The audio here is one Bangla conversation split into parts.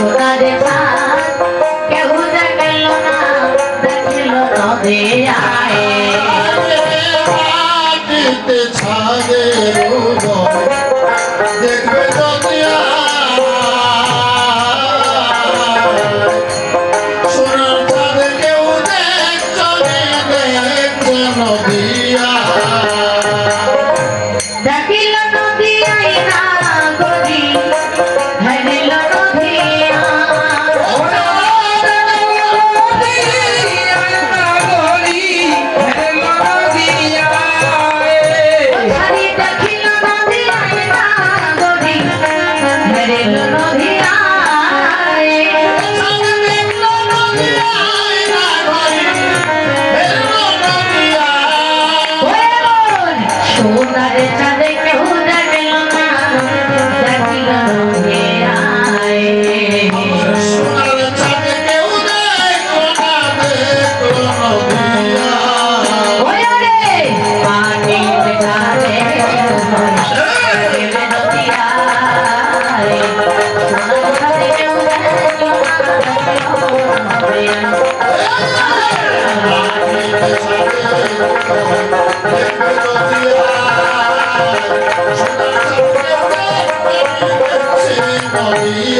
Kadeva. Hallelujah.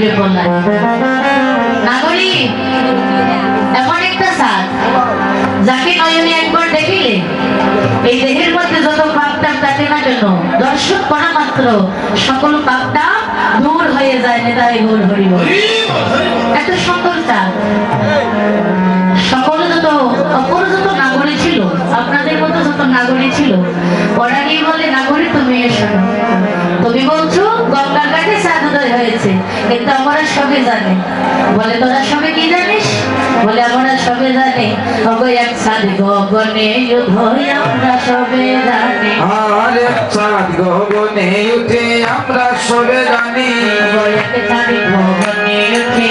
ঘুরে পড়লাম নাগরী, এমন একটা সাত যাকে নয়নে একবার দেখিলে, এই দেহের মধ্যে যত পাপটা থাকে না কেন দর্শন করা মাত্র, সকল পাপটা দূর হয়ে যায় নেতায় গোল হরিব এত সুন্দর চাঁদ জানে। বলে তোরা সবে কি জানিস? বলে আমরা সবে জানি। হবে এক সাদ গগনে যুদ্ধ আমরা সবে জানি। আর এক সাদ গগনে উঠে আমরা সবে জানি। বলে এক সাদ গগনে উঠে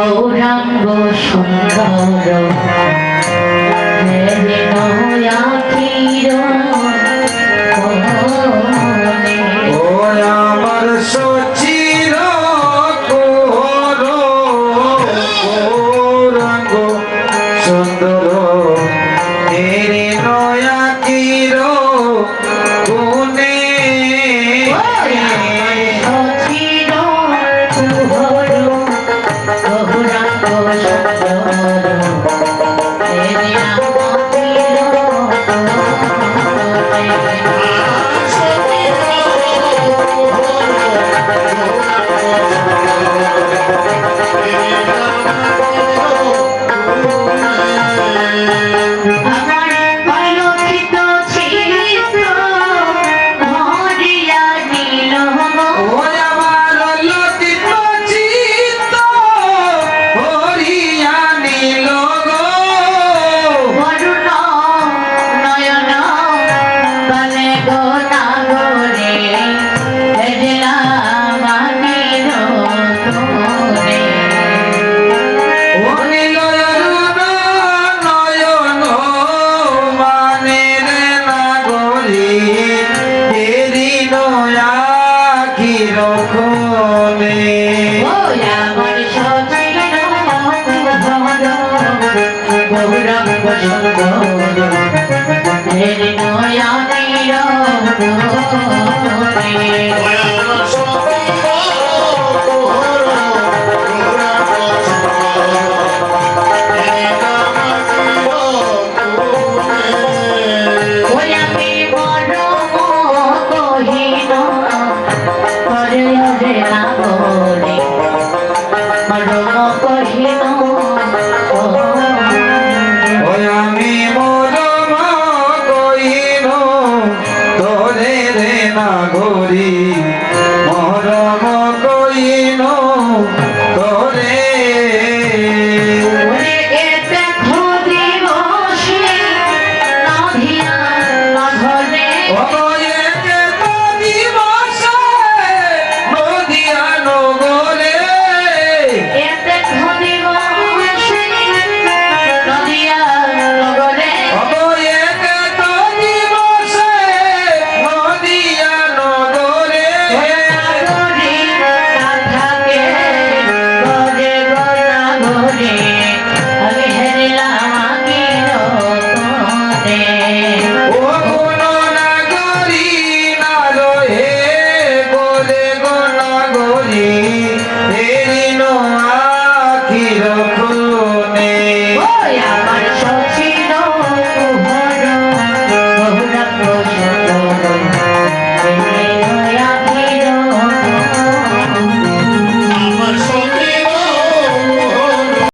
গৌরাঙ্গ সুন্দর